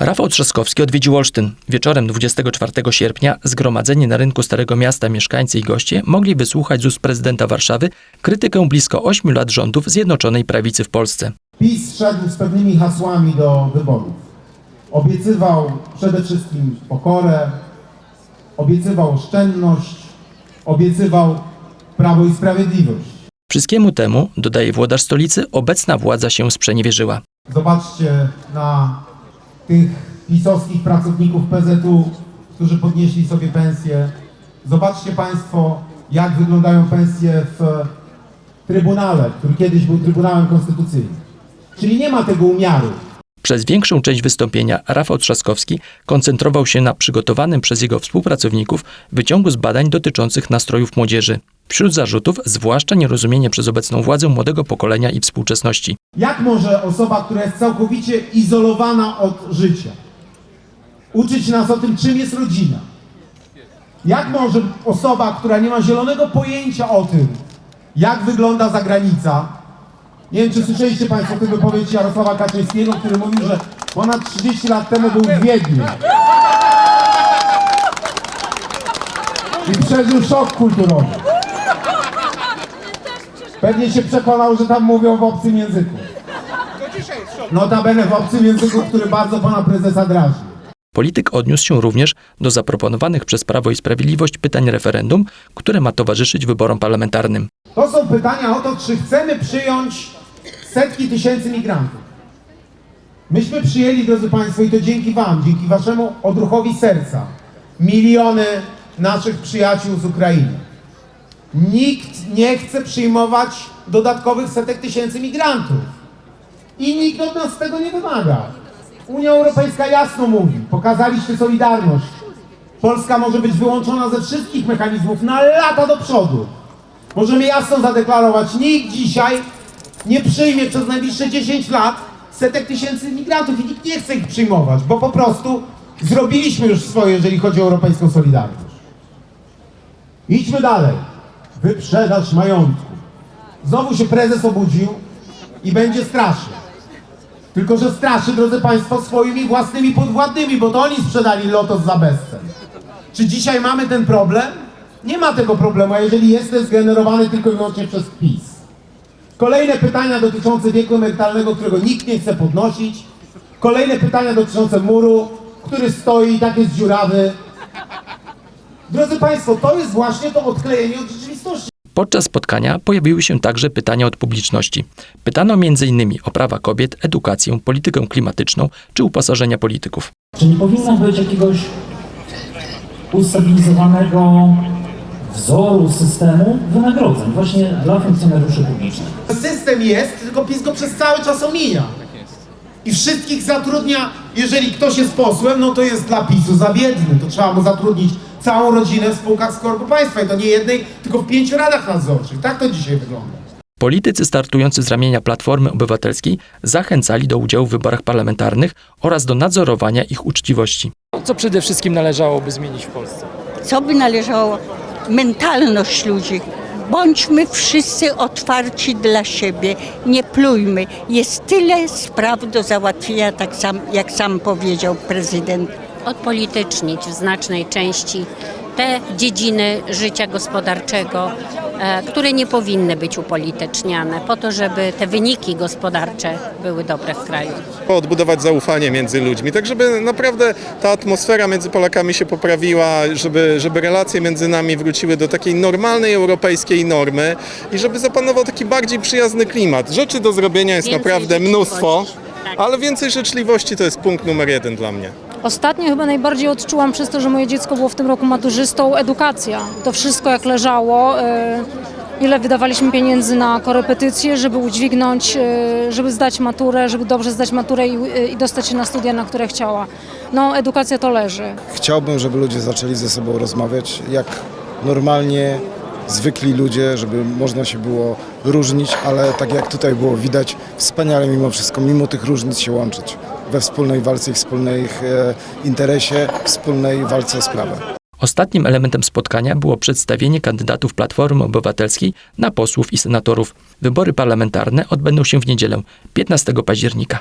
Rafał Trzaskowski odwiedził Olsztyn. Wieczorem 24 sierpnia zgromadzenie na rynku Starego Miasta mieszkańcy i goście mogli wysłuchać z ust prezydenta Warszawy krytykę blisko 8 lat rządów Zjednoczonej Prawicy w Polsce. PiS szedł z pewnymi hasłami do wyborów. Obiecywał przede wszystkim pokorę, obiecywał oszczędność, obiecywał prawo i sprawiedliwość. Wszystkiemu temu, dodaje włodarz stolicy, obecna władza się sprzeniewierzyła. Zobaczcie na tych pisowskich pracowników PZU, którzy podnieśli sobie pensje. Zobaczcie Państwo, jak wyglądają pensje w Trybunale, który kiedyś był Trybunałem Konstytucyjnym. Czyli nie ma tego umiaru. Przez większą część wystąpienia Rafał Trzaskowski koncentrował się na przygotowanym przez jego współpracowników wyciągu z badań dotyczących nastrojów młodzieży. Wśród zarzutów zwłaszcza nierozumienie przez obecną władzę młodego pokolenia i współczesności. Jak może osoba, która jest całkowicie izolowana od życia, uczyć nas o tym, czym jest rodzina? Jak może osoba, która nie ma zielonego pojęcia o tym, jak wygląda zagranica, nie wiem, czy słyszeliście Państwo tę wypowiedź Jarosława Kaczyńskiego, który mówił, że ponad 30 lat temu był w Wiedniu. I przeżył szok kulturowy. Pewnie się przekonał, że tam mówią w obcym języku. Notabene w obcym języku, który bardzo pana prezesa drażni. Polityk odniósł się również do zaproponowanych przez Prawo i Sprawiedliwość pytań referendum, które ma towarzyszyć wyborom parlamentarnym. To są pytania o to, czy chcemy przyjąć setki tysięcy migrantów. Myśmy przyjęli, drodzy Państwo, i to dzięki Wam, dzięki Waszemu odruchowi serca, miliony naszych przyjaciół z Ukrainy. Nikt nie chce przyjmować dodatkowych setek tysięcy migrantów. I nikt od nas tego nie wymaga. Unia Europejska jasno mówi, pokazaliście solidarność. Polska może być wyłączona ze wszystkich mechanizmów na lata do przodu. Możemy jasno zadeklarować, nikt dzisiaj nie przyjmie przez najbliższe 10 lat setek tysięcy migrantów i nikt nie chce ich przyjmować, bo po prostu zrobiliśmy już swoje, jeżeli chodzi o europejską solidarność. Idźmy dalej. Wyprzedaż majątku. Znowu się prezes obudził i będzie straszył. Tylko, że straszy, drodzy Państwo, swoimi własnymi podwładnymi, bo to oni sprzedali Lotos za bezcen. Czy dzisiaj mamy ten problem? Nie ma tego problemu, a jeżeli jest, to jest generowany tylko i wyłącznie przez PiS. Kolejne pytania dotyczące wieku emerytalnego, którego nikt nie chce podnosić. Kolejne pytania dotyczące muru, który stoi i tak jest dziurawy. Drodzy Państwo, to jest właśnie to odklejenie od rzeczywistości. Podczas spotkania pojawiły się także pytania od publiczności. Pytano m.in. o prawa kobiet, edukację, politykę klimatyczną czy uposażenia polityków. Czy nie powinno być jakiegoś ustabilizowanego wzoru systemu wynagrodzeń właśnie dla funkcjonariuszy publicznych? System jest, tylko PiS go przez cały czas omija. I wszystkich zatrudnia, jeżeli ktoś jest posłem, no to jest dla PiSu za biedny. To trzeba mu zatrudnić całą rodzinę w spółkach Skarbu Państwa i to nie jednej, tylko w pięciu radach nadzorczych. Tak to dzisiaj wygląda. Politycy startujący z ramienia Platformy Obywatelskiej zachęcali do udziału w wyborach parlamentarnych oraz do nadzorowania ich uczciwości. Co przede wszystkim należałoby zmienić w Polsce? co by należało, mentalność ludzi. Bądźmy wszyscy otwarci dla siebie, nie plujmy. Jest tyle spraw do załatwienia, tak sam, jak sam powiedział prezydent. Odpolitycznić w znacznej części te dziedziny życia gospodarczego, e, które nie powinny być upolityczniane, po to, żeby te wyniki gospodarcze były dobre w kraju. odbudować zaufanie między ludźmi, tak żeby naprawdę ta atmosfera między Polakami się poprawiła, żeby, żeby relacje między nami wróciły do takiej normalnej europejskiej normy i żeby zapanował taki bardziej przyjazny klimat. Rzeczy do zrobienia jest Więcej naprawdę mnóstwo. Tak. ale więcej życzliwości to jest punkt numer jeden dla mnie. Ostatnio chyba najbardziej odczułam przez to, że moje dziecko było w tym roku maturzystą, edukacja. To wszystko jak leżało, e, ile wydawaliśmy pieniędzy na korepetycje, żeby udźwignąć, e, żeby zdać maturę, żeby dobrze zdać maturę i, e, i dostać się na studia, na które chciała. No edukacja to leży. Chciałbym, żeby ludzie zaczęli ze sobą rozmawiać jak normalnie, zwykli ludzie, żeby można się było różnić, ale tak jak tutaj było widać, wspaniale mimo wszystko, mimo tych różnic się łączyć we wspólnej walce i wspólnej e, interesie, wspólnej walce o sprawę. Ostatnim elementem spotkania było przedstawienie kandydatów Platformy Obywatelskiej na posłów i senatorów. Wybory parlamentarne odbędą się w niedzielę, 15 października.